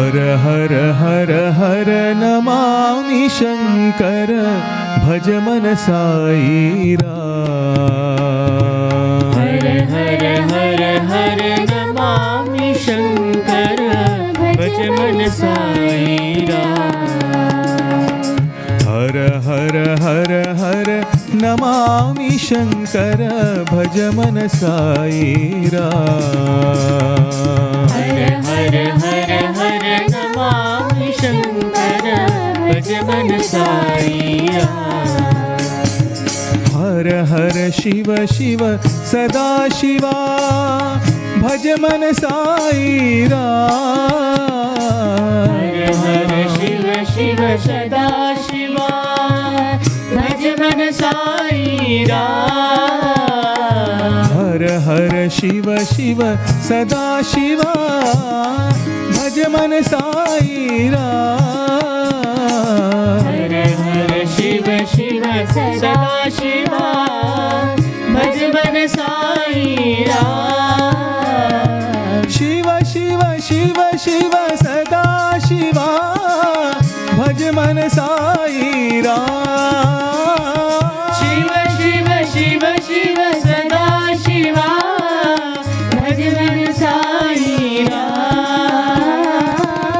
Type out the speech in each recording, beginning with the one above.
हर हर हर हर नमामि शङ्कर भज मन साईरा हर हर हर हर नमामि शङ्कर भज मन साईरा हर हर हर हर नमामि शङ्कर भज मन साईरा हर हर शिव शिव सदा शिवा भज मन साईरा। हर हर शिव शिव सदा शिवा भज मन साईरा। हर हर शिव शिव सदा शिवा भज मन साईरा। शिवा भज मन साईरा। शिव शिव शिव शिव सदा शिवा भज मन साईरा। शिव शिव शिव शिव सदा शिवा भज मन साईरा।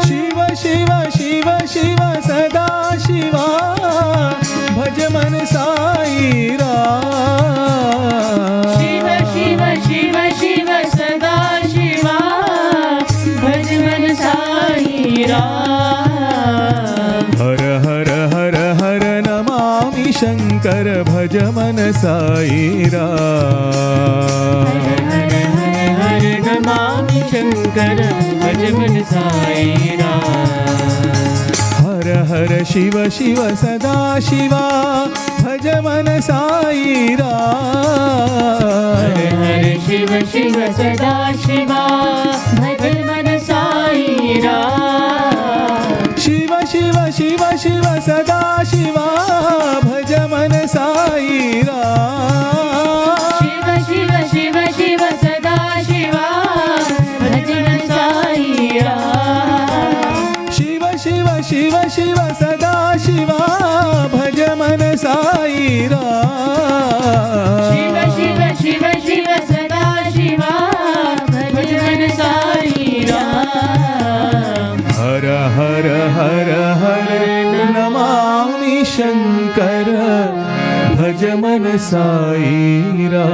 शिव शिव शिव शिव सदा शिवा भज मन साईरा। हर हर नमामि शङ्कर भज मन साईरा हर हर हर नमामि शङ्कर भज मन साईरा हर हर शिव शिव सदा शिवा भज मन साईरा हर हर शिव शिव सदा शिवा भज मन साईरा शिव शिव शिव शिव सदा शिवा भज मन साईरा शिव शिव शिव शिव सदा शिवा भज मन साईरा शिव शिव शिव शिव सदा शिवा भज मन साईरा हर हर हर नमामि शङ्कर भज मन साईरा